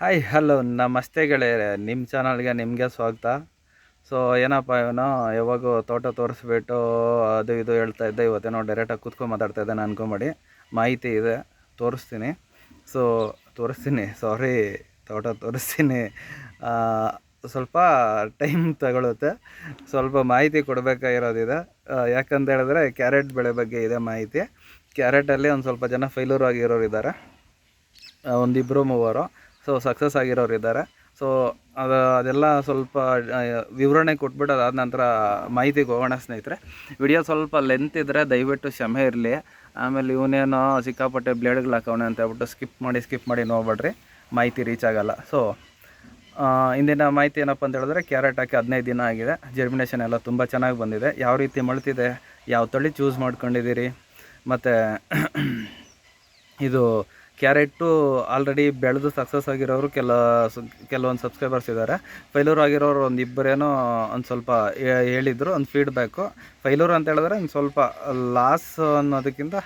Hi hello ನಮಸ್ತೆ ಗೆಳೆಯರೆ. ನಿಮ್ಮ ಚಾನಲ್ಗೆ ನಿಮಗೆ ಸ್ವಾಗತ. ಸೊ ಏನಪ್ಪ ಇವನು? ಯಾವಾಗೂ ತೋಟ ತೋರಿಸ್ಬಿಟ್ಟು ಅದು ಇದು ಹೇಳ್ತಾ ಇದ್ದೆ. ಇವತ್ತೇನೋ ಡೈರೆಕ್ಟಾಗಿ ಕೂತ್ಕೊಂಡು ಮಾತಾಡ್ತಾ ಇದ್ದಾನೆ ಅನ್ಕೊಂಬೇಡಿ. ಮಾಹಿತಿ ಇದೆ. ತೋರಿಸ್ತೀನಿ. ಸೊ ತೋರಿಸ್ತೀನಿ. ಸಾರಿ ತೋಟ ತೋರಿಸ್ತೀನಿ. ಸ್ವಲ್ಪ ಟೈಮ್ ತಗೊಳುತ್ತೆ. ಸ್ವಲ್ಪ ಮಾಹಿತಿ ಕೊಡಬೇಕಾಗಿರೋದಿದೆ. ಯಾಕಂತ ಹೇಳಿದ್ರೆ ಕ್ಯಾರೆಟ್ ಬೆಳೆ ಬಗ್ಗೆ ಇದೆ ಮಾಹಿತಿ. ಕ್ಯಾರೆಟಲ್ಲಿ ಒಂದು ಸ್ವಲ್ಪ ಜನ ಫೈಲೂರ್ ಆಗಿರೋರು ಇದ್ದಾರೆ ಒಂದಿಬ್ಬರು ಮೂವರು. ಸೊ ಸಕ್ಸಸ್ ಆಗಿರೋರು ಇದ್ದಾರೆ. ಸೊ ಅದು, ಅದೆಲ್ಲ ಸ್ವಲ್ಪ ವಿವರಣೆ ಕೊಟ್ಬಿಟ್ಟು ಅದಾದ ನಂತರ ಮಾಹಿತಿಗೆ ಹೋಗೋಣ ಸ್ನೇಹಿತರೆ. ವಿಡಿಯೋ ಸ್ವಲ್ಪ ಲೆಂತ್ ಇದ್ದರೆ ದಯವಿಟ್ಟು ಕ್ಷಮೆ ಇರಲಿ. ಆಮೇಲೆ ಇವನೇನೋ ಸಿಕ್ಕಾಪಟ್ಟೆ ಬ್ಲೇಡ್ಗಳು ಹಾಕೋಣ ಅಂತ ಹೇಳ್ಬಿಟ್ಟು ಸ್ಕಿಪ್ ಮಾಡಿ ಸ್ಕಿಪ್ ಮಾಡಿ ನೋಡ್ಬೇಡ್ರಿ. ಮಾಹಿತಿ ರೀಚ್ ಆಗೋಲ್ಲ. ಸೊ ಇಂದಿನ ಮಾಹಿತಿ ಏನಪ್ಪ ಅಂತ ಹೇಳಿದ್ರೆ ಕ್ಯಾರೆಟ್ ಹಾಕಿ ಹದಿನೈದು ದಿನ ಆಗಿದೆ. ಜರ್ಮಿನೇಷನ್ ಎಲ್ಲ ತುಂಬ ಚೆನ್ನಾಗಿ ಬಂದಿದೆ. ಯಾವ ರೀತಿ ಮಳ್ತಿದೆ, ಯಾವ ತಳಿ ಚೂಸ್ ಮಾಡ್ಕೊಂಡಿದ್ದೀರಿ, ಮತ್ತು ಇದು ಕ್ಯಾರೆಟು ಆಲ್ರೆಡಿ ಬೆಳೆದು ಸಕ್ಸಸ್ ಆಗಿರೋರು ಕೆಲ ಕೆಲವೊಂದು ಸಬ್ಸ್ಕ್ರೈಬರ್ಸ್ ಇದ್ದಾರೆ ಫೈಲೂರ್ ಆಗಿರೋರು ಒಂದು ಇಬ್ಬರೇನೋ ಒಂದು ಸ್ವಲ್ಪ ಹೇಳಿದರು, ಒಂದು ಫೀಡ್ಬ್ಯಾಕು ಫೈಲೂರು ಅಂತ ಹೇಳಿದ್ರೆ ಒಂದು ಸ್ವಲ್ಪ ಲಾಸ್ ಅನ್ನೋದಕ್ಕಿಂತ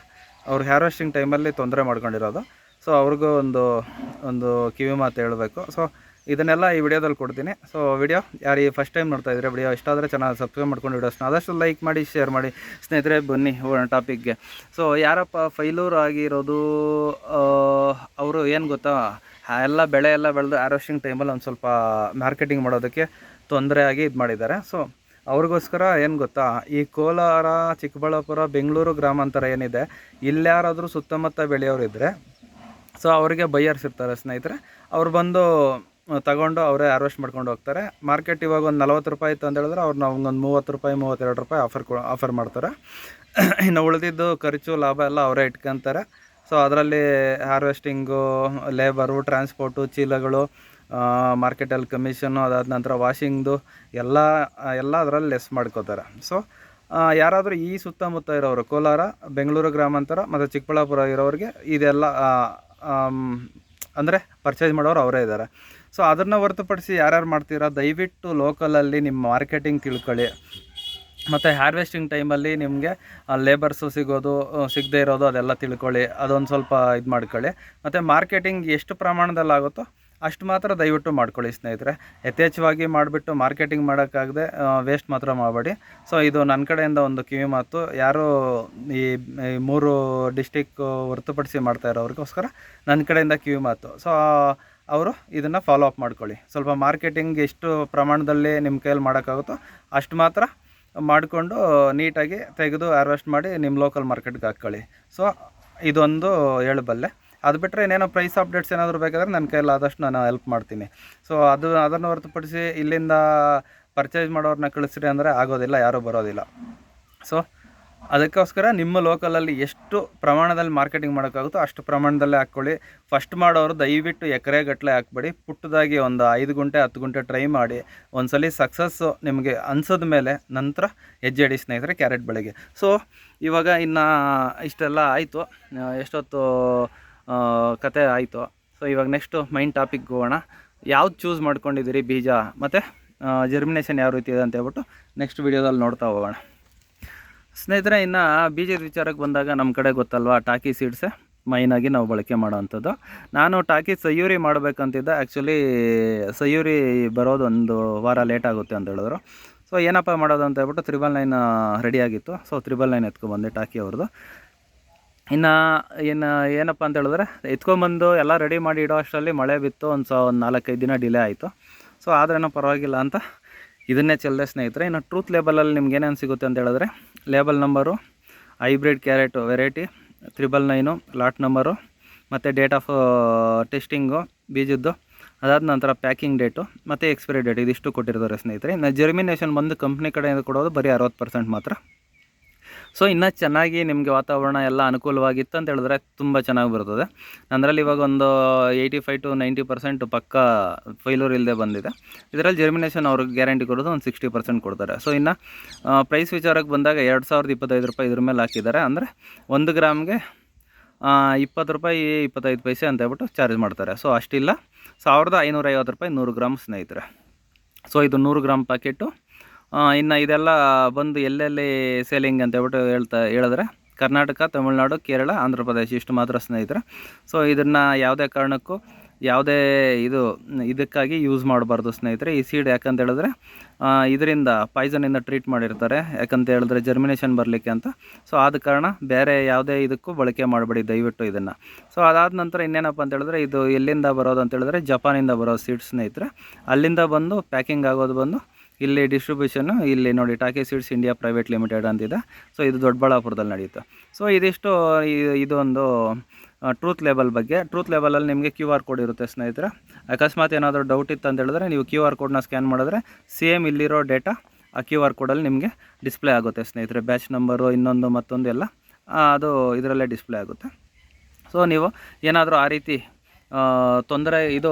ಅವ್ರು ಹ್ಯಾರ್ವೆಸ್ಟಿಂಗ್ ಟೈಮಲ್ಲಿ ತೊಂದರೆ ಮಾಡ್ಕೊಂಡಿರೋದು. ಸೊ ಅವ್ರಿಗೂ ಒಂದು ಒಂದು ಕಿವಿ ಮಾತು ಹೇಳಬೇಕು. ಸೊ ಇದನ್ನೆಲ್ಲ ಈ ವಿಡಿಯೋದಲ್ಲಿ ಕೊಡ್ತೀನಿ. ಸೊ ವಿಡಿಯೋ ಯಾರು ಈ ಫಸ್ಟ್ ಟೈಮ್ ನೋಡ್ತಾ ಇದ್ರೆ ವಿಡಿಯೋ ಇಷ್ಟ ಆದರೆ ಚೆನ್ನಾಗಿ ಸಬ್ಸ್ಕ್ರೈಬ್ ಮಾಡ್ಕೊಂಡು ವಿಡಿಯೋಸ್ನ ಆದಷ್ಟು ಲೈಕ್ ಮಾಡಿ ಶೇರ್ ಮಾಡಿ. ಸ್ನೇಹಿತರೆ, ಬನ್ನಿ ಟಾಪಿಕ್ಗೆ ಸೊ ಯಾರಪ್ಪ ಫೈಲೂರ್ ಆಗಿರೋದು ಅವರು ಏನು ಗೊತ್ತಾ? ಎಲ್ಲ ಬೆಳೆ ಎಲ್ಲ ಬೆಳೆದು ಆರೋಸ್ಟಿಂಗ್ ಟೈಮಲ್ಲಿ ಒಂದು ಸ್ವಲ್ಪ ಮಾರ್ಕೆಟಿಂಗ್ ಮಾಡೋದಕ್ಕೆ ತೊಂದರೆ ಆಗಿ ಇದು ಮಾಡಿದ್ದಾರೆ. ಸೊ ಅವ್ರಿಗೋಸ್ಕರ ಏನು ಗೊತ್ತಾ? ಈ ಕೋಲಾರ, ಚಿಕ್ಕಬಳ್ಳಾಪುರ, ಬೆಂಗಳೂರು ಗ್ರಾಮಾಂತರ ಏನಿದೆ ಇಲ್ಲಾರಾದರೂ ಸುತ್ತಮುತ್ತ ಬೆಳೆಯೋರು ಇದ್ದರೆ ಸೊ ಅವರಿಗೆ ಬೈಯರ್ಸ್ ಇರ್ತಾರೆ ಸ್ನೇಹಿತರೆ. ಅವ್ರು ಬಂದು ತಗೊಂಡು ಅವರೇ ಹಾರ್ವೆಸ್ಟ್ ಮಾಡ್ಕೊಂಡು ಹೋಗ್ತಾರೆ. ಮಾರ್ಕೆಟ್ ಇವಾಗ ಒಂದು ನಲ್ವತ್ತು ರೂಪಾಯಿ ಇತ್ತು ಅಂತ ಹೇಳಿದ್ರೆ ಅವ್ರು ಒಂದು ಮೂವತ್ತು ರೂಪಾಯಿ, ಮೂವತ್ತೆರಡು ರೂಪಾಯಿ ಆಫರ್ ಕೊ ಆಫರ್ ಮಾಡ್ತಾರೆ. ಇನ್ನು ಉಳಿದಿದ್ದು ಖರ್ಚು, ಲಾಭ ಎಲ್ಲ ಅವರೇ ಇಟ್ಕೊಂತಾರೆ. ಸೊ ಅದರಲ್ಲಿ ಹಾರ್ವೆಸ್ಟಿಂಗು ಲೇಬರು ಟ್ರಾನ್ಸ್ಪೋರ್ಟು ಚೀಲಗಳು ಮಾರ್ಕೆಟಲ್ಲಿ ಕಮಿಷನ್ನು ಅದಾದ ನಂತರ ವಾಷಿಂಗ್ದು ಎಲ್ಲ ಎಲ್ಲ ಅದರಲ್ಲಿ ಲೆಸ್ ಮಾಡ್ಕೋತಾರೆ. ಸೊ ಯಾರಾದರೂ ಈ ಸುತ್ತಮುತ್ತ ಇರೋರು, ಕೋಲಾರ, ಬೆಂಗಳೂರು ಗ್ರಾಮಾಂತರ ಮತ್ತು ಚಿಕ್ಕಬಳ್ಳಾಪುರ ಇರೋರಿಗೆ ಇದೆಲ್ಲ ಅಂದರೆ ಪರ್ಚೇಸ್ ಮಾಡೋರು ಅವರೇ ಇದ್ದಾರೆ. ಸೊ ಅದನ್ನು ಹೊರತುಪಡಿಸಿ ಯಾರ್ಯಾರು ಮಾಡ್ತೀರಾ? ದಯವಿಟ್ಟು ಲೋಕಲಲ್ಲಿ ನಿಮ್ಮ ಮಾರ್ಕೆಟಿಂಗ್ ತಿಳ್ಕೊಳ್ಳಿ. ಮತ್ತು ಹಾರ್ವೆಸ್ಟಿಂಗ್ ಟೈಮಲ್ಲಿ ನಿಮಗೆ ಲೇಬರ್ಸು ಸಿಗೋದು ಸಿಗದೇ ಇರೋದು ಅದೆಲ್ಲ ತಿಳ್ಕೊಳ್ಳಿ. ಅದೊಂದು ಸ್ವಲ್ಪ ಇದು ಮಾಡ್ಕೊಳ್ಳಿ. ಮತ್ತು ಮಾರ್ಕೆಟಿಂಗ್ ಎಷ್ಟು ಪ್ರಮಾಣದಲ್ಲಿ ಆಗುತ್ತೋ ಅಷ್ಟು ಮಾತ್ರ ದಯವಿಟ್ಟು ಮಾಡ್ಕೊಳ್ಳಿ ಸ್ನೇಹಿತರೆ. ಯಥೇಚ್ಛವಾಗಿ ಮಾಡಿಬಿಟ್ಟು ಮಾರ್ಕೆಟಿಂಗ್ ಮಾಡೋಕ್ಕಾಗದೆ ವೇಸ್ಟ್ ಮಾತ್ರ ಮಾಡಬೇಡಿ. ಸೊ ಇದು ನನ್ನ ಕಡೆಯಿಂದ ಒಂದು ಕಿವಿ ಮಾತು. ಯಾರು ಈ ಮೂರು ಡಿಸ್ಟಿಕ್ ಹೊರತುಪಡಿಸಿ ಮಾಡ್ತಾ ಇರೋರಿಗೋಸ್ಕರ ನನ್ನ ಕಡೆಯಿಂದ ಕಿವಿ ಮಾತು. ಸೊ ಅವರು ಇದನ್ನು ಫಾಲೋ ಅಪ್ ಮಾಡ್ಕೊಳ್ಳಿ. ಸ್ವಲ್ಪ ಮಾರ್ಕೆಟಿಂಗ್ ಎಷ್ಟು ಪ್ರಮಾಣದಲ್ಲಿ ನಿಮ್ಮ ಕೈಯಲ್ಲಿ ಮಾಡೋಕ್ಕಾಗುತ್ತೋ ಅಷ್ಟು ಮಾತ್ರ ಮಾಡಿಕೊಂಡು ನೀಟಾಗಿ ತೆಗೆದು ಹಾರ್ವೆಸ್ಟ್ ಮಾಡಿ ನಿಮ್ಮ ಲೋಕಲ್ ಮಾರ್ಕೆಟ್ಗೆ ಹಾಕ್ಕೊಳ್ಳಿ ಸೊ ಇದೊಂದು ಹೇಳಬಲ್ಲೆ ಅದು ಬಿಟ್ಟರೆ ಇನ್ನೇನೋ ಪ್ರೈಸ್ ಅಪ್ಡೇಟ್ಸ್ ಏನಾದರೂ ಬೇಕಾದ್ರೆ ನನ್ನ ಕೈಯಲ್ಲಿ ಆದಷ್ಟು ನಾನು ಹೆಲ್ಪ್ ಮಾಡ್ತೀನಿ. ಸೊ ಅದು ಅದನ್ನು ಹೊರತುಪಡಿಸಿ ಇಲ್ಲಿಂದ ಪರ್ಚೇಸ್ ಮಾಡೋರನ್ನ ಕಳಿಸ್ರಿ ಅಂದರೆ ಆಗೋದಿಲ್ಲ, ಯಾರೂ ಬರೋದಿಲ್ಲ. ಸೊ ಅದಕ್ಕೋಸ್ಕರ ನಿಮ್ಮ ಲೋಕಲಲ್ಲಿ ಎಷ್ಟು ಪ್ರಮಾಣದಲ್ಲಿ ಮಾರ್ಕೆಟಿಂಗ್ ಮಾಡೋಕ್ಕಾಗುತ್ತೋ ಅಷ್ಟು ಪ್ರಮಾಣದಲ್ಲೇ ಹಾಕ್ಕೊಳ್ಳಿ. ಫಸ್ಟ್ ಮಾಡೋರು ದಯವಿಟ್ಟು ಎಕರೆ ಗಟ್ಟಲೆ ಹಾಕ್ಬೇಡಿ. ಪುಟ್ಟದಾಗಿ ಒಂದು ಐದು ಗುಂಟೆ, ಹತ್ತು ಗುಂಟೆ ಟ್ರೈ ಮಾಡಿ. ಒಂದ್ಸಲಿ ಸಕ್ಸಸ್ಸು ನಿಮಗೆ ಅನ್ಸಿದ ಮೇಲೆ ನಂತರ ಹೆಜ್ಜೆ ಇಡಿ ಸ್ನೇಹಿತರೆ ಕ್ಯಾರೆಟ್ ಬೆಳೆಗೆ. ಸೊ ಇವಾಗ ಇನ್ನು ಇಷ್ಟೆಲ್ಲ ಆಯಿತು. ಎಷ್ಟೊತ್ತು ಕತೆ ಆಯಿತು. ಸೊ ಇವಾಗ ನೆಕ್ಸ್ಟು ಮೈನ್ ಟಾಪಿಕ್ಗೆ ಹೋಗೋಣ. ಯಾವ್ದು ಚೂಸ್ ಮಾಡ್ಕೊಂಡಿದ್ದೀರಿ ಬೀಜ? ಮತ್ತು ಜರ್ಮಿನೇಷನ್ ಯಾವ ರೀತಿ ಇದೆ ಅಂತ ಹೇಳ್ಬಿಟ್ಟು ನೆಕ್ಸ್ಟ್ ವೀಡಿಯೋದಲ್ಲಿ ನೋಡ್ತಾ ಹೋಗೋಣ. ಸ್ನೇಹಿತರೆ, ಇನ್ನು ಬೀಜದ ವಿಚಾರಕ್ಕೆ ಬಂದಾಗ ನಮ್ಮ ಕಡೆ ಗೊತ್ತಲ್ವಾ, ಟಾಕಿ ಸೀಡ್ಸೇ ಮೈನಾಗಿ ನಾವು ಬಳಕೆ ಮಾಡೋವಂಥದ್ದು. ನಾನು ಟಾಕಿ ಸಯ್ಯೂರಿ ಮಾಡಬೇಕಂತಿದ್ದೆ. ಆ್ಯಕ್ಚುಲಿ ಸಯೂರಿ ಬರೋದು ಒಂದು ವಾರ ಲೇಟ್ ಆಗುತ್ತೆ ಅಂತ ಹೇಳಿದ್ರು. ಸೊ ಏನಪ್ಪ ಮಾಡೋದು ಅಂತ ಹೇಳ್ಬಿಟ್ಟು ತ್ರಿಬಲ್ ನೈನ್ ರೆಡಿಯಾಗಿತ್ತು ಸೊ ತ್ರಿಬಲ್ ನೈನ್ ಎತ್ಕೊಂಬಂದೆ ಟಾಕಿ ಅವ್ರದ್ದು ಇನ್ನು ಇನ್ನು ಏನಪ್ಪ ಅಂತ ಹೇಳಿದ್ರೆ ಎತ್ಕೊಂಬಂದು ಎಲ್ಲ ರೆಡಿ ಮಾಡಿ ಇಡೋ ಅಷ್ಟರಲ್ಲಿ ಮಳೆ ಬಿತ್ತು. ಒಂದು ಸ, ಒಂದು ನಾಲ್ಕೈದು ದಿನ ಡಿಲೇ ಆಯಿತು. ಸೊ ಆದ್ರೇನೋ ಪರವಾಗಿಲ್ಲ ಅಂತ ಇದನ್ನೇ ಚೆಲ್ಲದೆ ಸ್ನೇಹಿತರೆ, ಇನ್ನು ಟ್ರೂತ್ ಲೇಬಲಲ್ಲಿ ನಿಮ್ಗೆ ಏನೇನು ಸಿಗುತ್ತೆ ಅಂತ ಹೇಳಿದ್ರೆ label number hybrid carrot variety triple nine lot number ಮತ್ತು ಡೇಟ್ ಆಫ್ ಟೆಸ್ಟಿಂಗು ಬೀಜದ್ದು, ಅದಾದ ನಂತರ ಪ್ಯಾಕಿಂಗ್ ಡೇಟು ಮತ್ತು ಎಕ್ಸ್ಪೈರಿ ಡೇಟ್ ಇದಿಷ್ಟು ಕೊಟ್ಟಿರ್ತಾರೆ ಸ್ನೇಹಿತರೆ. ಇನ್ನು ಜರ್ಮಿನೇಷನ್ ಬಂದು ಕಂಪ್ನಿ ಕಡೆಯಿಂದ ಕೊಡೋದು ಬರೀ ಅರವತ್ತು ಪರ್ಸೆಂಟ್ ಮಾತ್ರ. ಸೊ ಇನ್ನೂ ಚೆನ್ನಾಗಿ ನಿಮಗೆ ವಾತಾವರಣ ಎಲ್ಲ ಅನುಕೂಲವಾಗಿತ್ತು ಅಂತ ಹೇಳಿದ್ರೆ ತುಂಬ ಚೆನ್ನಾಗಿ ಬರ್ತದೆ. ಅದರಲ್ಲಿ ಇವಾಗ ಒಂದು eighty five to ninety percent ಪಕ್ಕ ಫೈಲೂರ್ ಇಲ್ಲದೆ ಬಂದಿದೆ. ಇದರಲ್ಲಿ ಜರ್ಮಿನೇಷನ್ ಅವ್ರಿಗೆ ಗ್ಯಾರಂಟಿ ಕೊಡೋದು ಒಂದು ಸಿಕ್ಸ್ಟಿ ಪರ್ಸೆಂಟ್ ಕೊಡ್ತಾರೆ. ಸೊ ಇನ್ನು ಪ್ರೈಸ್ ವಿಚಾರಕ್ಕೆ ಬಂದಾಗ ಎರಡು ಸಾವಿರದ ಇಪ್ಪತ್ತೈದು ರೂಪಾಯಿ ಇದ್ರ ಮೇಲೆ ಹಾಕಿದ್ದಾರೆ. ಅಂದರೆ ಒಂದು ಗ್ರಾಮ್ಗೆ ಇಪ್ಪತ್ತು ರೂಪಾಯಿ, ಇಪ್ಪತ್ತೈದು ಪೈಸೆ ಅಂತ ಹೇಳ್ಬಿಟ್ಟು ಚಾರ್ಜ್ ಮಾಡ್ತಾರೆ. ಸೊ ಅಷ್ಟಿಲ್ಲ. ಸಾವಿರದ ಐನೂರೈವತ್ತು ರೂಪಾಯಿ ನೂರು ಗ್ರಾಮ್ ಸ್ನೇಹಿತರೆ. ಸೊ ಇದು ನೂರು ಗ್ರಾಮ್ ಪ್ಯಾಕೆಟು ಇನ್ನು ಇದೆಲ್ಲ ಬಂದು ಎಲ್ಲೆಲ್ಲಿ ಸೇಲಿಂಗ್ ಅಂತ ಹೇಳ್ಬಿಟ್ಟು ಹೇಳ್ತಾ ಹೇಳಿದ್ರೆ ಕರ್ನಾಟಕ, ತಮಿಳುನಾಡು, ಕೇರಳ, ಆಂಧ್ರ ಪ್ರದೇಶ ಇಷ್ಟು ಮಾತ್ರ ಸ್ನೇಹಿತರೆ. ಸೊ ಇದನ್ನು ಯಾವುದೇ ಕಾರಣಕ್ಕೂ ಯಾವುದೇ ಇದು, ಇದಕ್ಕಾಗಿ ಯೂಸ್ ಮಾಡಬಾರ್ದು ಸ್ನೇಹಿತರೆ. ಈ ಸೀಡ್ ಯಾಕಂತ ಹೇಳಿದ್ರೆ ಇದರಿಂದ ಪಾಯ್ಸನಿಂದ ಟ್ರೀಟ್ ಮಾಡಿರ್ತಾರೆ. ಯಾಕಂತ ಹೇಳಿದ್ರೆ ಜರ್ಮಿನೇಷನ್ ಬರಲಿಕ್ಕೆ ಅಂತ. ಸೊ ಆದ ಕಾರಣ ಬೇರೆ ಯಾವುದೇ ಇದಕ್ಕೂ ಬಳಕೆ ಮಾಡಬೇಡಿ ದಯವಿಟ್ಟು ಇದನ್ನು. ಸೊ ಅದಾದ ನಂತರ ಇನ್ನೇನಪ್ಪ ಅಂತ ಹೇಳಿದ್ರೆ, ಇದು ಎಲ್ಲಿಂದ ಬರೋದು ಅಂತ ಹೇಳಿದ್ರೆ ಜಪಾನಿಂದ ಬರೋ ಸೀಡ್ ಸ್ನೇಹಿತರೆ. ಅಲ್ಲಿಂದ ಬಂದು ಪ್ಯಾಕಿಂಗ್ ಆಗೋದು ಬಂದು ಇಲ್ಲಿ ಡಿಸ್ಟ್ರಿಬ್ಯೂಷನ್ನು ಇಲ್ಲಿ ನೋಡಿ Takii seeds India private limited ಅಂತಿದೆ. ಸೊ ಇದು ದೊಡ್ಡಬಳ್ಳಾಪುರದಲ್ಲಿ ನಡೆಯುತ್ತೆ ಸೊ ಇದಿಷ್ಟು ಇದೊಂದು ಟ್ರೂತ್ ಲೆವೆಲ್ ಬಗ್ಗೆ. ಟ್ರೂತ್ ಲೆವೆಲಲ್ಲಿ ನಿಮಗೆ ಕ್ಯೂ ಆರ್ ಕೋಡ್ ಇರುತ್ತೆ, ಸ್ನೇಹಿತರೆ. ಅಕಸ್ಮಾತ್ ಏನಾದರೂ ಡೌಟ್ ಇತ್ತು ಅಂತ ಹೇಳಿದ್ರೆ ನೀವು ಕ್ಯೂ ಆರ್ ಕೋಡ್ನ ಸ್ಕ್ಯಾನ್ ಮಾಡಿದ್ರೆ ಸೇಮ್ ಇಲ್ಲಿರೋ ಡೇಟಾ ಆ ಕ್ಯೂ ಆರ್ ಕೋಡಲ್ಲಿ ನಿಮಗೆ ಡಿಸ್ಪ್ಲೇ ಆಗುತ್ತೆ, ಸ್ನೇಹಿತರೆ. ಬ್ಯಾಚ್ ನಂಬರು ಇನ್ನೊಂದು ಮತ್ತೊಂದು ಎಲ್ಲ ಅದು ಇದರಲ್ಲೇ ಡಿಸ್ಪ್ಲೇ ಆಗುತ್ತೆ. ಸೊ ನೀವು ಏನಾದರೂ ಆ ರೀತಿ ತೊಂದರೆ ಇದು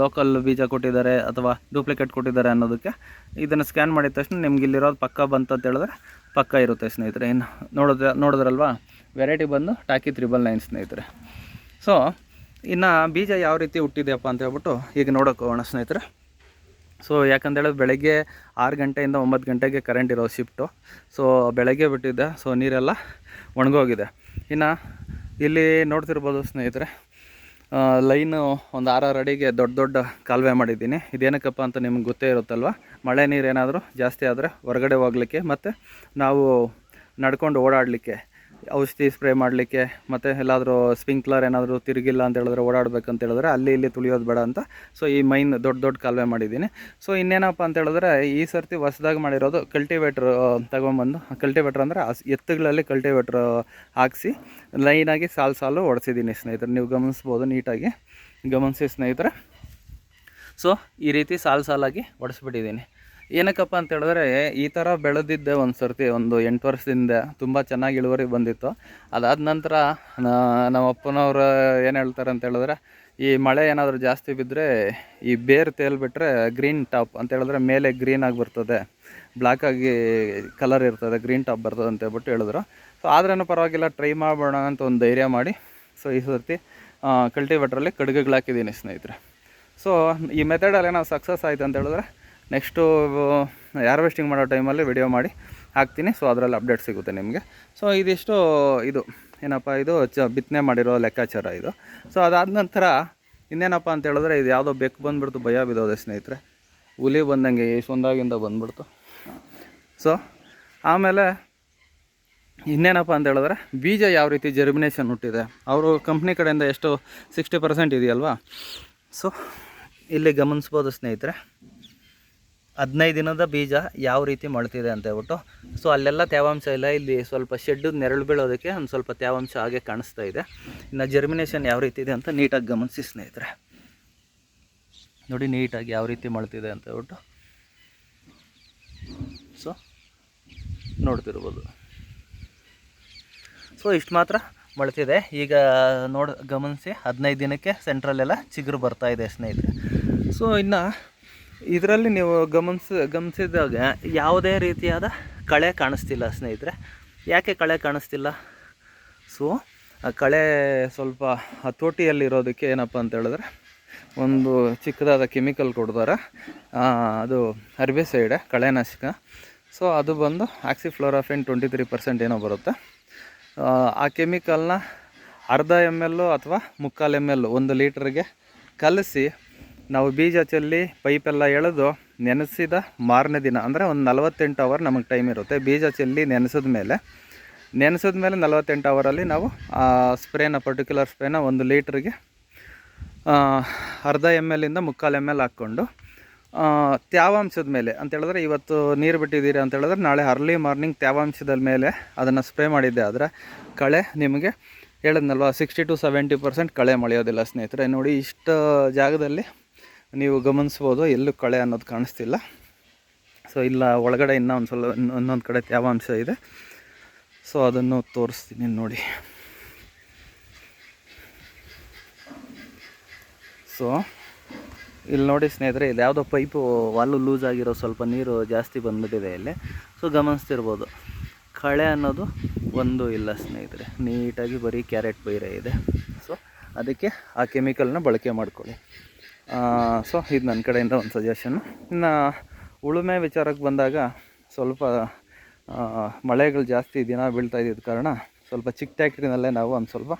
ಲೋಕಲ್ ಬೀಜ ಕೊಟ್ಟಿದ್ದಾರೆ ಅಥವಾ ಡೂಪ್ಲಿಕೇಟ್ ಕೊಟ್ಟಿದ್ದಾರೆ ಅನ್ನೋದಕ್ಕೆ ಇದನ್ನು ಸ್ಕ್ಯಾನ್ ಮಾಡಿದ ತಕ್ಷಣ ನಿಮ್ಗೆ ಇಲ್ಲಿರೋದು ಪಕ್ಕ ಬಂತು ಅಂತ ಹೇಳಿದ್ರೆ ಪಕ್ಕ ಇರುತ್ತೆ ಸ್ನೇಹಿತರೆ. ಇನ್ನು ನೋಡಿದ್ರೆ, ನೋಡಿದ್ರಲ್ವಾ? ವೆರೈಟಿ ಬಂದು ಟಾಕಿ ತ್ರಿಬಲ್ ನೈನ್ ಸ್ನೇಹಿತರೆ. ಸೊ ಇನ್ನು ಬೀಜ ಯಾವ ರೀತಿ ಹುಟ್ಟಿದೆಯಪ್ಪ ಅಂತ ಹೇಳ್ಬಿಟ್ಟು ಈಗ ನೋಡೋಕೆ ಹೋಗೋಣ ಸ್ನೇಹಿತರೆ. ಸೊ ಯಾಕಂದೇಳಿದ್ರೆ ಬೆಳಗ್ಗೆ ಆರು ಗಂಟೆಯಿಂದ ಒಂಬತ್ತು ಗಂಟೆಗೆ ಕರೆಂಟ್ ಇರೋ ಶಿಫ್ಟು ಸೊ ಬೆಳಗ್ಗೆ ಬಿಟ್ಟಿದ್ದೆ. ಸೊ ನೀರೆಲ್ಲ ಒಣಗೋಗಿದೆ. ಇನ್ನು ಇಲ್ಲಿ ನೋಡ್ತಿರ್ಬೋದು ಸ್ನೇಹಿತರೆ ಲೈನು ಒಂದು ಆರಾರು ಅಡಿಗೆ ದೊಡ್ಡ ದೊಡ್ಡ ಕಾಲುವೆ ಮಾಡಿದ್ದೀನಿ. ಇದೇನಕ್ಕಪ್ಪ ಅಂತ ನಿಮ್ಗೆ ಗೊತ್ತೇ ಇರುತ್ತಲ್ವ? ಮಳೆ ನೀರು ಏನಾದರೂ ಜಾಸ್ತಿ ಆದರೆ ಹೊರಗಡೆ ಹೋಗ್ಲಿಕ್ಕೆ ಮತ್ತು ನಾವು ನಡ್ಕೊಂಡು ಓಡಾಡಲಿಕ್ಕೆ ಔಷಧಿ ಸ್ಪ್ರೇ ಮಾಡಲಿಕ್ಕೆ ಮತ್ತು ಎಲ್ಲಾದರೂ ಸ್ಪ್ರಿಂಕ್ಲರ್ ಏನಾದರೂ ತಿರುಗಿಲ್ಲ ಅಂತ ಹೇಳಿದ್ರೆ ಓಡಾಡ್ಬೇಕಂತ ಹೇಳಿದ್ರೆ ಅಲ್ಲಿ ಇಲ್ಲಿ ತುಳಿಯೋದು ಬೇಡ ಅಂತ. ಸೊ ಈ ಮೈನ್ ದೊಡ್ಡ ದೊಡ್ಡ ಕಾಲುವೆ ಮಾಡಿದ್ದೀನಿ. ಸೊ ಇನ್ನೇನಪ್ಪ ಅಂತ ಹೇಳಿದ್ರೆ ಈ ಸರ್ತಿ ಹೊಸದಾಗಿ ಮಾಡಿರೋದು ಕಲ್ಟಿವೇಟ್ರ್ ತಗೊಂಬಂದು. ಕಲ್ಟಿವೇಟ್ರ್ ಅಂದರೆ ಎತ್ತುಗಳಲ್ಲಿ ಕಲ್ಟಿವೇಟ್ರ್ ಹಾಕಿಸಿ ಲೈನಾಗಿ ಸಾಲು ಸಾಲು ಹೊಡೆಸಿದ್ದೀನಿ ಸ್ನೇಹಿತರೆ. ನೀವು ಗಮನಿಸ್ಬೋದು ನೀಟಾಗಿ. ಗಮನಿಸಿ ಸ್ನೇಹಿತರೆ. ಸೊ ಈ ರೀತಿ ಸಾಲು ಸಾಲಾಗಿ ಹೊಡೆಸ್ಬಿಟ್ಟಿದ್ದೀನಿ ಏನಕ್ಕಪ್ಪ ಅಂತ ಹೇಳಿದ್ರೆ ಈ ಥರ ಬೆಳೆದಿದ್ದೆ ಒಂದು ಸರ್ತಿ, ಒಂದು ಎಂಟು ವರ್ಷದಿಂದ ತುಂಬ ಚೆನ್ನಾಗಿ ಇಳುವರಿ ಬಂದಿತ್ತು. ಅದಾದ ನಂತರ ನಾ- ನಮ್ಮ ಅಪ್ಪನವ್ರು ಏನು ಹೇಳ್ತಾರೆ ಅಂತ ಹೇಳಿದ್ರೆ, ಈ ಮಳೆ ಏನಾದರೂ ಜಾಸ್ತಿ ಬಿದ್ದರೆ ಈ ಬೇರು ತೇಲ್ಬಿಟ್ರೆ ಗ್ರೀನ್ ಟಾಪ್ ಅಂತ ಹೇಳಿದ್ರೆ ಮೇಲೆ ಗ್ರೀನ್ ಆಗಿ ಬರ್ತದೆ ಬ್ಲ್ಯಾಕ್ ಆಗಿ ಕಲರ್ ಇರ್ತದೆ, ಗ್ರೀನ್ ಟಾಪ್ ಬರ್ತದೆ ಅಂತ ಹೇಳ್ಬಿಟ್ಟು ಹೇಳಿದ್ರು. ಸೊ ಆದ್ರೂ ಪರವಾಗಿಲ್ಲ, ಟ್ರೈ ಮಾಡೋಣ ಅಂತ ಒಂದು ಧೈರ್ಯ ಮಾಡಿ ಸೊ ಈ ಸರ್ತಿ ಕಲ್ಟಿವೇಟ್ರಲ್ಲಿ ಕಡ್ಗೆಗಳು ಹಾಕಿದ್ದೀನಿ ಸ್ನೇಹಿತರೆ. ಸೊ ಈ ಮೆಥಡಲ್ಲಿ ನಾವು ಸಕ್ಸಸ್ ಆಯಿತು ಅಂತ ಹೇಳಿದ್ರೆ ನೆಕ್ಸ್ಟು ಹಾರ್ವೆಸ್ಟಿಂಗ್ ಮಾಡೋ ಟೈಮಲ್ಲಿ ವಿಡಿಯೋ ಮಾಡಿ ಹಾಕ್ತೀನಿ. ಸೊ ಅದರಲ್ಲಿ ಅಪ್ಡೇಟ್ ಸಿಗುತ್ತೆ ನಿಮಗೆ. ಸೊ ಇದಿಷ್ಟು ಇದು. ಏನಪ್ಪ ಇದು? ಬಿತ್ತನೆ ಮಾಡಿರೋ ಲೆಕ್ಕಾಚಾರ ಇದು. ಸೊ ಅದಾದ ನಂತರ ಇನ್ನೇನಪ್ಪ ಅಂತ ಹೇಳಿದ್ರೆ ಇದು ಯಾವುದೋ ಬೆಕ್ಕು ಬಂದುಬಿಡ್ತು, ಭಯ ಬಿದ್ದೋದೆ ಸ್ನೇಹಿತರೆ. ಹುಲಿ ಬಂದಂಗೆ ಸುಂದಾಗಿಂದ ಬಂದ್ಬಿಡ್ತು. ಸೊ ಆಮೇಲೆ ಇನ್ನೇನಪ್ಪ ಅಂತ ಹೇಳಿದ್ರೆ ಬೀಜ ಯಾವ ರೀತಿ ಜರ್ಮಿನೇಷನ್ ಹುಟ್ಟಿದೆ? ಅವರು ಕಂಪ್ನಿ ಕಡೆಯಿಂದ ಎಷ್ಟು ಸಿಕ್ಸ್ಟಿ ಪರ್ಸೆಂಟ್ ಇದೆಯಲ್ವಾ? ಸೊ ಇಲ್ಲಿ ಗಮನಿಸ್ಬೋದು ಸ್ನೇಹಿತರೆ. ಹದಿನೈದು ದಿನದ ಬೀಜ ಯಾವ ರೀತಿ ಮೊಳ್ತಿದೆ ಅಂತ ಹೇಳ್ಬಿಟ್ಟು. ಸೊ ಅಲ್ಲೆಲ್ಲ ತೇವಾಂಶ ಇಲ್ಲ. ಇಲ್ಲಿ ಸ್ವಲ್ಪ ಶೆಡ್ಡು ನೆರಳು ಬೀಳೋದಕ್ಕೆ ಒಂದು ಸ್ವಲ್ಪ ತೇವಾಂಶ ಹಾಗೆ ಕಾಣಿಸ್ತಾ ಇದೆ. ಇನ್ನು ಜರ್ಮಿನೇಷನ್ ಯಾವ ರೀತಿ ಇದೆ ಅಂತ ನೀಟಾಗಿ ಗಮನಿಸಿ ಸ್ನೇಹಿತರೆ. ನೋಡಿ ನೀಟಾಗಿ ಯಾವ ರೀತಿ ಮೊಳ್ತಿದೆ ಅಂತ ಹೇಳ್ಬಿಟ್ಟು. ಸೊ ನೋಡ್ತಿರ್ಬೋದು. ಸೊ ಇಷ್ಟು ಮಾತ್ರ ಮೊಳ್ತಿದೆ. ಈಗ ನೋಡಿ ಗಮನಿಸಿ ಹದಿನೈದು ದಿನಕ್ಕೆ ಸೆಂಟ್ರಲ್ಲೆಲ್ಲ ಚಿಗುರು ಬರ್ತಾ ಇದೆ ಸ್ನೇಹಿತರೆ. ಸೊ ಇನ್ನು ಇದರಲ್ಲಿ ನೀವು ಗಮನಿಸ ಗಮನಿಸಿದಾಗ ಯಾವುದೇ ರೀತಿಯಾದ ಕಳೆ ಕಾಣಿಸ್ತಿಲ್ಲ ಸ್ನೇಹಿತರೆ. ಯಾಕೆ ಕಳೆ ಕಾಣಿಸ್ತಿಲ್ಲ? ಸೊ ಕಳೆ ಸ್ವಲ್ಪ ಹತೋಟಿಯಲ್ಲಿರೋದಕ್ಕೆ ಏನಪ್ಪ ಅಂತ ಹೇಳಿದ್ರೆ ಒಂದು ಚಿಕ್ಕದಾದ ಕೆಮಿಕಲ್ ಕೊಡ್ತಾರೆ. ಅದು ಅದು ಸೈಡೆ ಕಳೆನಾಶಕ. ಸೊ ಅದು ಬಂದು ಆಕ್ಸಿಫ್ಲೋರಾಫಿನ್ ಟ್ವೆಂಟಿ ತ್ರೀ ಪರ್ಸೆಂಟ್ ಏನೋ ಬರುತ್ತೆ. ಆ, ಆ ಕೆಮಿಕಲ್ನ ಅರ್ಧ ಎಂ ಎಲ್ಲು ಅಥವಾ ಮುಕ್ಕಾಲು ಎಂ ಎಲ್ ಒಂದು ಲೀಟ್ರಿಗೆ ಕಲಸಿ ನಾವು ಬೀಜ ಚೆಲ್ಲಿ ಪೈಪೆಲ್ಲ ಎಳೆದು ನೆನೆಸಿದ ಮಾರನೇ ದಿನ, ಅಂದರೆ ಒಂದು ನಲವತ್ತೆಂಟು ಅವರ್ ನಮಗೆ ಟೈಮ್ ಇರುತ್ತೆ ಬೀಜ ಚೆಲ್ಲಿ ನೆನೆಸಿದ ಮೇಲೆ. ನೆನೆಸಿದ ಮೇಲೆ ನಲವತ್ತೆಂಟು ಅವರಲ್ಲಿ ನಾವು ಆ ಸ್ಪ್ರೇನ ಪರ್ಟಿಕ್ಯುಲರ್ ಸ್ಪ್ರೇನ ಒಂದು ಲೀಟ್ರಿಗೆ ಅರ್ಧ ಎಂ ಎಲ್ಲಿಂದ ಮುಕ್ಕಾಲು ಎಂ ಎಲ್ ಹಾಕ್ಕೊಂಡು ತ್ಯಾವಾಂಶದ ಮೇಲೆ ಅಂತ ಹೇಳಿದ್ರೆ ಇವತ್ತು ನೀರು ಬಿಟ್ಟಿದ್ದೀರಿ ಅಂತ ಹೇಳಿದ್ರೆ ನಾಳೆ ಅರ್ಲಿ ಮಾರ್ನಿಂಗ್ ತ್ಯಾವಾಂಶದ ಮೇಲೆ ಅದನ್ನು ಸ್ಪ್ರೇ ಮಾಡಿದ್ದೆ. ಆದರೆ ಕಳೆ ನಿಮಗೆ ಹೇಳಿದ್ನಲ್ವ ಸಿಕ್ಸ್ಟಿ ಟು ಸೆವೆಂಟಿ ಪರ್ಸೆಂಟ್ ಕಳೆ ಮಳೆಯೋದಿಲ್ಲ ಸ್ನೇಹಿತರೆ. ನೋಡಿ ಇಷ್ಟು ಜಾಗದಲ್ಲಿ ನೀವು ಗಮನಿಸ್ಬೋದು, ಎಲ್ಲೂ ಕಳೆ ಅನ್ನೋದು ಕಾಣಿಸ್ತಿಲ್ಲ. ಸೊ ಇಲ್ಲ, ಒಳಗಡೆ ಇನ್ನೂ ಒಂದು ಸ್ವಲ್ಪ ಇನ್ನೊಂದು ಕಡೆ ತೇವಾಂಶ ಇದೆ. ಸೊ ಅದನ್ನು ತೋರಿಸ್ತೀನಿ ನೋಡಿ. ಸೊ ಇಲ್ಲಿ ನೋಡಿ ಸ್ನೇಹಿತರೆ, ಇದು ಯಾವುದೋ ಪೈಪು ವಾಲು ಲೂಸ್ ಆಗಿರೋ ಸ್ವಲ್ಪ ನೀರು ಜಾಸ್ತಿ ಬಂದುಬಿಟ್ಟಿದೆ ಇಲ್ಲಿ. ಸೊ ಗಮನಿಸ್ತಿರ್ಬೋದು. ಕಳೆ ಅನ್ನೋದು ಒಂದು ಇಲ್ಲ ಸ್ನೇಹಿತರೆ. ನೀಟಾಗಿ ಬರೀ ಕ್ಯಾರೆಟ್ ಪೈರೇ ಇದೆ. ಸೊ ಅದಕ್ಕೆ ಆ ಕೆಮಿಕಲ್ನ ಬಳಕೆ ಮಾಡ್ಕೊಳ್ಳಿ. ಸೊ ಇದು ನನ್ನ ಕಡೆಯಿಂದ ಒಂದು ಸಜೆಷನ್ನು ಇನ್ನು ಉಳುಮೆ ವಿಚಾರಕ್ಕೆ ಬಂದಾಗ ಸ್ವಲ್ಪ ಮಳೆಗಳು ಜಾಸ್ತಿ ದಿನ ಬೀಳ್ತಾ ಇದ್ದಿದ್ದ ಕಾರಣ ಸ್ವಲ್ಪ ಚಿಕ್ಕ ಟ್ಯಾಕ್ಟ್ರಿನಲ್ಲೇ ನಾವು ಒಂದು ಸ್ವಲ್ಪ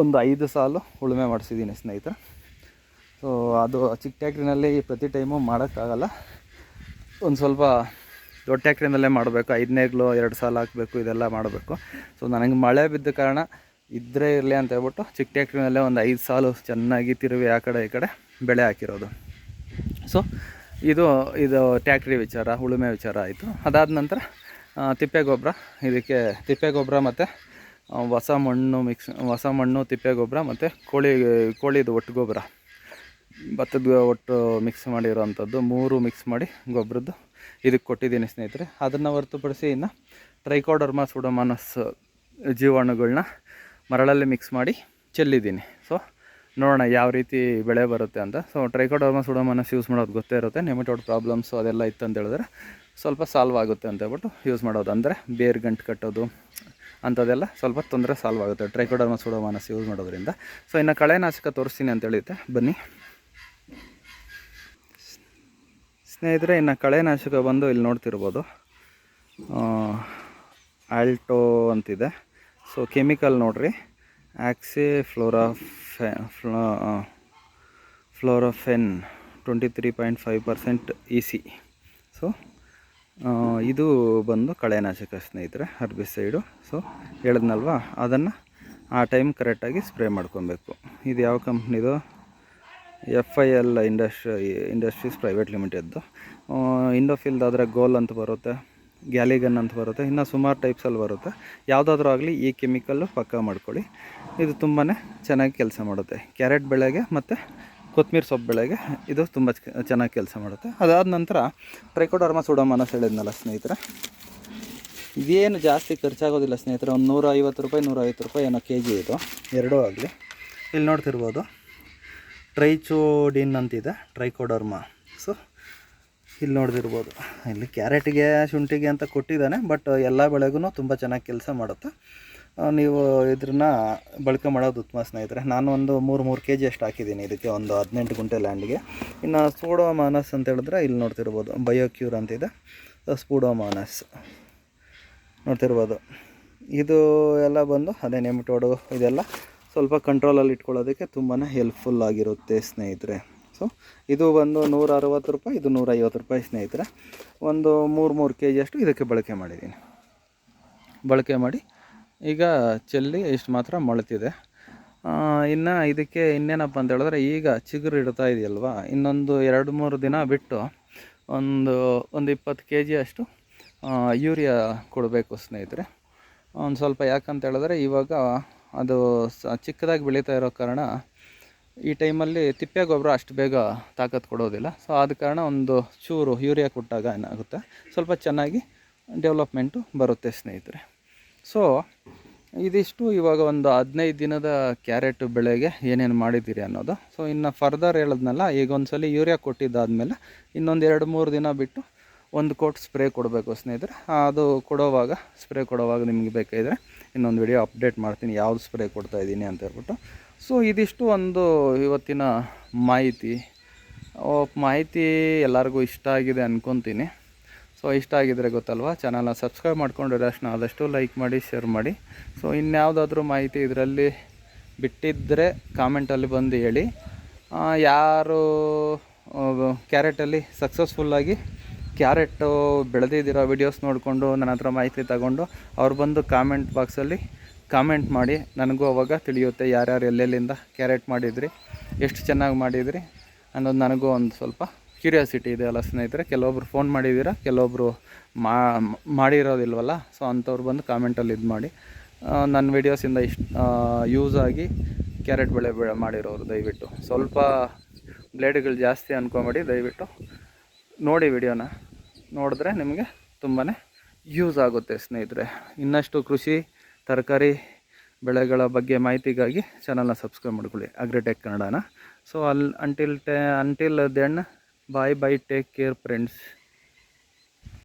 ಒಂದು ಐದು ಸಾಲು ಉಳುಮೆ ಮಾಡಿಸಿದ್ದೀನಿ ಸ್ನೇಹಿತರೆ. ಸೊ ಅದು ಚಿಕ್ಕ ಟ್ಯಾಕ್ಟ್ರಿನಲ್ಲಿ ಪ್ರತಿ ಟೈಮು ಮಾಡೋಕ್ಕಾಗಲ್ಲ. ಒಂದು ಸ್ವಲ್ಪ ದೊಡ್ಡ ಟ್ಯಾಕ್ಟ್ರಿನಲ್ಲೇ ಮಾಡಬೇಕು. ಐದನೇಗ್ಲು, ಎರಡು ಸಾಲ ಹಾಕಬೇಕು, ಇದೆಲ್ಲ ಮಾಡಬೇಕು. ಸೊ ನನಗೆ ಮಳೆ ಬಿದ್ದ ಕಾರಣ ಇದ್ದರೆ ಇರಲಿ ಅಂತ ಹೇಳ್ಬಿಟ್ಟು ಚಿಕ್ಕ ಟ್ಯಾಕ್ಟ್ರಿನಲ್ಲೇ ಒಂದು ಐದು ಸಾಲು ಚೆನ್ನಾಗಿ ತಿರುವಿ ಆ ಕಡೆ ಈ ಕಡೆ ಬೆಳೆ ಹಾಕಿರೋದು. ಸೊ ಇದು ಇದು ಟ್ಯಾಕ್ಟ್ರಿ ವಿಚಾರ, ಉಳುಮೆ ವಿಚಾರ ಆಯಿತು. ಅದಾದ ನಂತರ ತಿಪ್ಪೆ ಗೊಬ್ಬರ, ಇದಕ್ಕೆ ತಿಪ್ಪೆ ಗೊಬ್ಬರ ಮತ್ತು ಹೊಸ ಮಣ್ಣು ಮಿಕ್ಸ್ ಹೊಸ ಮಣ್ಣು, ತಿಪ್ಪೆ ಗೊಬ್ಬರ ಮತ್ತು ಕೋಳಿ, ಕೋಳಿದು ಒಟ್ಟು ಗೊಬ್ಬರ. ಭತ್ತದ ಒಟ್ಟು ಮಿಕ್ಸ್ ಮಾಡಿರೋವಂಥದ್ದು ಮೂರು ಮಿಕ್ಸ್ ಮಾಡಿ ಗೊಬ್ಬರದ್ದು ಇದಕ್ಕೆ ಕೊಟ್ಟಿದ್ದೀನಿ ಸ್ನೇಹಿತರೆ. ಅದನ್ನು ಹೊರತುಪಡಿಸಿ ಇನ್ನು ಟ್ರೈಕೋಡರ್ಮಾ ಸುಡೋಮಾನಸ್ ಜೀವಾಣುಗಳನ್ನ ಮರಳಲ್ಲಿ ಮಿಕ್ಸ್ ಮಾಡಿ ಚೆಲ್ಲಿದ್ದೀನಿ. ಸೊ ನೋಡೋಣ ಯಾವ ರೀತಿ ಬೆಳೆ ಬರುತ್ತೆ ಅಂತ. ಸೊ ಟ್ರೈಕೋಡರ್ಮಾ ಸುಡೋಮಾನಸ್ ಯೂಸ್ ಮಾಡೋದು ಗೊತ್ತೇ ಇರುತ್ತೆ. ನೆಮಿಟೋಡ್ ಪ್ರಾಬ್ಲಮ್ಸು ಅದೆಲ್ಲ ಇತ್ತು ಅಂತ ಹೇಳಿದ್ರೆ ಸ್ವಲ್ಪ ಸಾಲ್ವ್ ಆಗುತ್ತೆ ಅಂತ ಹೇಳ್ಬಿಟ್ಟು ಯೂಸ್ ಮಾಡೋದು. ಅಂದರೆ ಬೇರ್ ಗಂಟು ಕಟ್ಟೋದು ಅಂಥದ್ದೆಲ್ಲ ಸ್ವಲ್ಪ ತೊಂದರೆ ಸಾಲ್ವ್ ಆಗುತ್ತೆ. ಟ್ರೈಕೋಡರ್ಮಾ ಉಡೋಮನಸ್ ಯೂಸ್ ಮಾಡೋದ್ರಿಂದ. ಸೊ ಇನ್ನು ಕಳೆನಾಶಕ ತೋರಿಸ್ತೀನಿ ಅಂತ ಹೇಳಿದ್ದೆ. ಬನ್ನಿ. ಸ್ನೇಹಿತರೆ, ಇನ್ನು ಕಳೆನಾಶಕ ಬಂದು ಇಲ್ಲಿ ನೋಡ್ತಿರ್ಬೋದು. ಆಲ್ಟೋ ಅಂತಿದೆ. ಸೊ ಕೆಮಿಕಲ್ ನೋಡ್ರಿ. Oxyfluorfen twenty three point five percent E C so ಇದು ಬಂದು ಕಳೆನಾಶಕ ಸ್ನೇಹಿತರೆ, ಹರ್ಬಿಸೈಡು. ಸೊ ಹೇಳಿದ್ನಲ್ವ? ಅದನ್ನು ಆ ಟೈಮ್ ಕರೆಕ್ಟಾಗಿ ಸ್ಪ್ರೇ ಮಾಡ್ಕೊಬೇಕು. ಇದು ಯಾವ ಕಂಪ್ನಿದು? F I L industry industries private ಲಿಮಿಟೆಡ್ದು ಇಂಡೋಫಿಲ್ದಾದರೆ ಗೋಲ್ ಅಂತ ಬರುತ್ತೆ. ಗ್ಯಾಲಿಗನ್ ಅಂತ ಬರುತ್ತೆ. ಇನ್ನು ಸುಮಾರು ಟೈಪ್ಸಲ್ಲಿ ಬರುತ್ತೆ. ಯಾವುದಾದ್ರೂ ಆಗಲಿ ಈ ಕೆಮಿಕಲ್ಲು ಪಕ್ಕ ಮಾಡ್ಕೊಳ್ಳಿ. ಇದು ತುಂಬಾ ಚೆನ್ನಾಗಿ ಕೆಲಸ ಮಾಡುತ್ತೆ. ಕ್ಯಾರೆಟ್ ಬೆಳೆಗೆ ಮತ್ತು ಕೊತ್ತಂಬರಿ ಸೊಪ್ಪು ಬೆಳೆಗೆ ಇದು ತುಂಬ ಚೆನ್ನಾಗಿ ಕೆಲಸ ಮಾಡುತ್ತೆ. ಅದಾದ ನಂತರ ಟ್ರೈಕೋಡರ್ಮಾ ಸುಡೋಮಾನಸ್ ಹೇಳಿದ್ನಲ್ಲ ಸ್ನೇಹಿತರೆ. ಇದೇನು ಜಾಸ್ತಿ ಖರ್ಚಾಗೋದಿಲ್ಲ ಸ್ನೇಹಿತರೆ. ಒಂದು ನೂರ ಐವತ್ತು ರೂಪಾಯಿ ನೂರ ಐವತ್ತು ರೂಪಾಯಿ ಏನೋ ಕೆ ಜಿ ಇದು. ಎರಡೂ ಆಗಲಿ. ಇಲ್ಲಿ ನೋಡ್ತಿರ್ಬೋದು. ಟ್ರೈಚೋಡಿನ್ ಅಂತಿದೆ. ಟ್ರೈಕೋಡರ್ಮಾ ಸೊ ಇಲ್ಲಿ ನೋಡ್ದಿರ್ಬೋದು. ಇಲ್ಲಿ ಕ್ಯಾರೆಟಿಗೆ, ಶುಂಠಿಗೆ ಅಂತ ಕೊಟ್ಟಿದ್ದಾನೆ ಬಟ್ ಎಲ್ಲ ಬೆಳೆಗೂ ತುಂಬ ಚೆನ್ನಾಗಿ ಕೆಲಸ ಮಾಡುತ್ತೆ. ನೀವು ಇದ್ರನ್ನ ಬಳಕೆ ಮಾಡೋದು ಉತ್ತಮ ಸ್ನೇಹಿತರೆ. ನಾನು ಒಂದು ಮೂರು ಮೂರು ಕೆ ಜಿ ಅಷ್ಟು ಹಾಕಿದ್ದೀನಿ ಇದಕ್ಕೆ ಒಂದು ಹದಿನೆಂಟು ಗುಂಟೆ ಲ್ಯಾಂಡ್ಗೆ ಇನ್ನು ಸ್ಪೂಡೋಮಾನಸ್ ಅಂತ ಹೇಳಿದ್ರೆ ಇಲ್ಲಿ ನೋಡ್ತಿರ್ಬೋದು. ಬಯೋಕ್ಯೂರ್ ಅಂತಿದೆ ಸ್ಪೂಡೋಮಾನಸ್ ನೋಡ್ತಿರ್ಬೋದು. ಇದು ಎಲ್ಲ ಬಂದು ಅದೇ ನೆಮಿಟೋಡು ಇದೆಲ್ಲ ಸ್ವಲ್ಪ ಕಂಟ್ರೋಲಲ್ಲಿ ಇಟ್ಕೊಳ್ಳೋದಕ್ಕೆ ತುಂಬಾ ಹೆಲ್ಪ್ಫುಲ್ ಆಗಿರುತ್ತೆ ಸ್ನೇಹಿತರೆ. ಸೊ ಇದು ಒಂದು ನೂರ ಅರವತ್ತು ರೂಪಾಯಿ ಇದು ನೂರ ಐವತ್ತು ರೂಪಾಯಿ ಸ್ನೇಹಿತರೆ. ಒಂದು ಮೂರು ಮೂರು ಕೆ ಜಿಯಷ್ಟು ಇದಕ್ಕೆ ಬಳಕೆ ಮಾಡಿದ್ದೀನಿ. ಬಳಕೆ ಮಾಡಿ ಈಗ ಚೆಲ್ಲಿ ಇಷ್ಟು ಮಾತ್ರ ಮೊಳತಿದೆ. ಇನ್ನು ಇದಕ್ಕೆ ಇನ್ನೇನಪ್ಪ ಅಂತ ಹೇಳಿದ್ರೆ ಈಗ ಚಿಗುರು ಇಡ್ತಾ ಇದೆಯಲ್ವಾ? ಇನ್ನೊಂದು ಎರಡು ಮೂರು ದಿನ ಬಿಟ್ಟು ಒಂದು ಒಂದು ಇಪ್ಪತ್ತು ಕೆ ಜಿ ಅಷ್ಟು ಆ, ಯೂರಿಯಾ ಕೊಡಬೇಕು ಸ್ನೇಹಿತರೆ. ಒಂದು ಸ್ವಲ್ಪ ಯಾಕಂತ ಹೇಳಿದ್ರೆ ಇವಾಗ ಅದು ಚಿಕ್ಕದಾಗಿ ಬೆಳೀತಾ ಇರೋ ಕಾರಣ ಈ ಟೈಮಲ್ಲಿ ತಿಪ್ಪೆ ಗೊಬ್ಬರ ಅಷ್ಟು ಬೇಗ ತಾಕತ್ತು ಕೊಡೋದಿಲ್ಲ. ಸೊ ಆದ ಕಾರಣ ಒಂದು ಚೂರು ಯೂರಿಯಾ ಕೊಟ್ಟಾಗ ಏನಾಗುತ್ತೆ? ಸ್ವಲ್ಪ ಚೆನ್ನಾಗಿ ಡೆವಲಪ್ಮೆಂಟು ಬರುತ್ತೆ ಸ್ನೇಹಿತರೆ. ಸೊ ಇದಿಷ್ಟು ಇವಾಗ ಒಂದು ಹದಿನೈದು ದಿನದ ಕ್ಯಾರೆಟ್ ಬೆಳೆಗೆ ಏನೇನು ಮಾಡಿದ್ದೀರಿ ಅನ್ನೋದು. ಸೊ ಇನ್ನು ಫರ್ದರ್ ಹೇಳಿದ್ನಲ್ಲ, ಈಗ ಒಂದ್ಸಲಿ ಯೂರಿಯಾ ಕೊಟ್ಟಿದ್ದಾದಮೇಲೆ ಇನ್ನೊಂದು ಎರಡು ಮೂರು ದಿನ ಬಿಟ್ಟು ಒಂದು ಕೋಟ್ ಸ್ಪ್ರೇ ಕೊಡಬೇಕು ಸ್ನೇಹಿತರೆ. ಅದು ಕೊಡೋವಾಗ, ಸ್ಪ್ರೇ ಕೊಡೋವಾಗ ನಿಮಗೆ ಬೇಕಾದರೆ ಇನ್ನೊಂದು ವಿಡಿಯೋ ಅಪ್ಡೇಟ್ ಮಾಡ್ತೀನಿ, ಯಾವ್ದು ಸ್ಪ್ರೇ ಕೊಡ್ತಾ ಇದ್ದೀನಿ ಅಂತ ಹೇಳ್ಬಿಟ್ಟು. ಸೊ ಇದಿಷ್ಟು ಒಂದು ಇವತ್ತಿನ ಮಾಹಿತಿ. ಮಾಹಿತಿ ಎಲ್ಲರಿಗೂ ಇಷ್ಟ ಆಗಿದೆ ಅಂದ್ಕೊತೀನಿ ಸೊ ಇಷ್ಟ ಆಗಿದ್ರೆ ಗೊತ್ತಲ್ವಾ? ಚಾನಲ್ನ ಸಬ್ಸ್ಕ್ರೈಬ್ ಮಾಡ್ಕೊಂಡಿರೋ ಅಷ್ಟು ಆದಷ್ಟು ಲೈಕ್ ಮಾಡಿ ಶೇರ್ ಮಾಡಿ. ಸೊ ಇನ್ಯಾವುದಾದ್ರೂ ಮಾಹಿತಿ ಇದರಲ್ಲಿ ಬಿಟ್ಟಿದ್ದರೆ ಕಾಮೆಂಟಲ್ಲಿ ಬಂದು ಹೇಳಿ. ಯಾರು ಕ್ಯಾರೆಟಲ್ಲಿ ಸಕ್ಸಸ್ಫುಲ್ಲಾಗಿ ಕ್ಯಾರೆಟು ಬೆಳೆದಿದ್ದೀರೋ ವಿಡಿಯೋಸ್ ನೋಡಿಕೊಂಡು ನನ್ನ ಹತ್ರ ಮಾಹಿತಿ ತಗೊಂಡು, ಅವ್ರು ಬಂದು ಕಾಮೆಂಟ್ ಬಾಕ್ಸಲ್ಲಿ ಕಾಮೆಂಟ್ ಮಾಡಿ. ನನಗೂ ಅವಾಗ ತಿಳಿಯುತ್ತೆ ಯಾರ್ಯಾರು ಎಲ್ಲೆಲ್ಲಿಂದ ಕ್ಯಾರೆಟ್ ಮಾಡಿದ್ರಿ, ಎಷ್ಟು ಚೆನ್ನಾಗಿ ಮಾಡಿದ್ರಿ ಅನ್ನೋದು ನನಗೂ ಒಂದು ಸ್ವಲ್ಪ ಕ್ಯೂರಿಯಾಸಿಟಿ ಇದೆ ಅಲ್ಲ ಸ್ನೇಹಿತರೆ. ಕೆಲವೊಬ್ರು ಫೋನ್ ಮಾಡಿದ್ದೀರಾ ಕೆಲವೊಬ್ರು ಮಾಡಿರೋದಿಲ್ವಲ್ಲ ಸೊ ಅಂಥವ್ರು ಬಂದು ಕಾಮೆಂಟಲ್ಲಿ ಇದು ಮಾಡಿ. ನನ್ನ ವೀಡಿಯೋಸಿಂದ ಇಷ್ಟು ಯೂಸ್ ಆಗಿ ಕ್ಯಾರೆಟ್ ಬೆಳೆ ಬೆಳೆ ಮಾಡಿರೋರು ದಯವಿಟ್ಟು. ಸ್ವಲ್ಪ ಬ್ಲೇಡ್ಗಳು ಜಾಸ್ತಿ ಅನ್ಕೊಂಬಿಡಿ, ದಯವಿಟ್ಟು ನೋಡಿ ವಿಡಿಯೋನ ನೋಡಿದ್ರೆ ನಿಮಗೆ ತುಂಬಾ ಯೂಸ್ ಆಗುತ್ತೆ ಸ್ನೇಹಿತರೆ. ಇನ್ನಷ್ಟು ಕೃಷಿ ತರಕಾರಿ ಬೆಳೆಗಳ ಬಗ್ಗೆ ಮಾಹಿತಿಗಾಗಿ ಚಾನಲ್ನ ಸಬ್ಸ್ಕ್ರೈಬ್ ಮಾಡ್ಕೊಳ್ಳಿ. ಅಗ್ರಿಟೆಕ್ ಕನ್ನಡನ ಸೊ ಅಲ್ಲಿ until ಟೆ until then bye bye take care friends